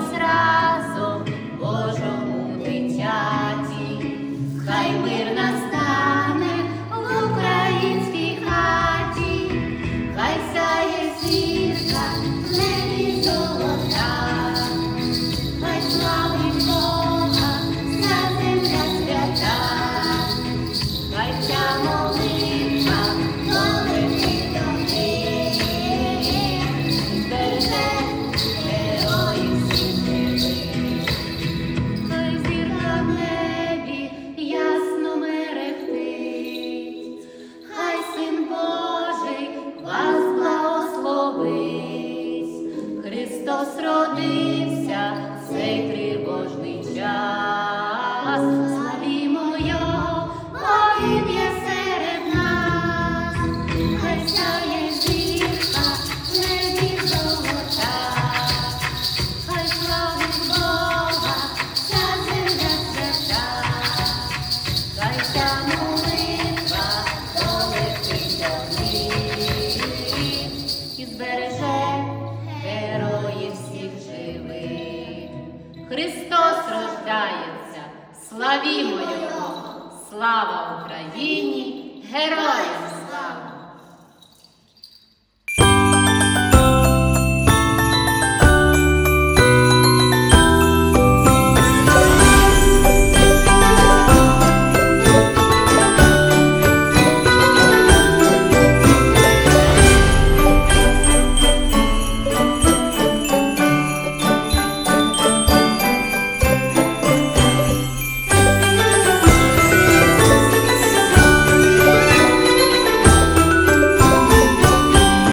Зразом Божому дитяті, хай мир. славімо його! Слава Україні! Героям слава!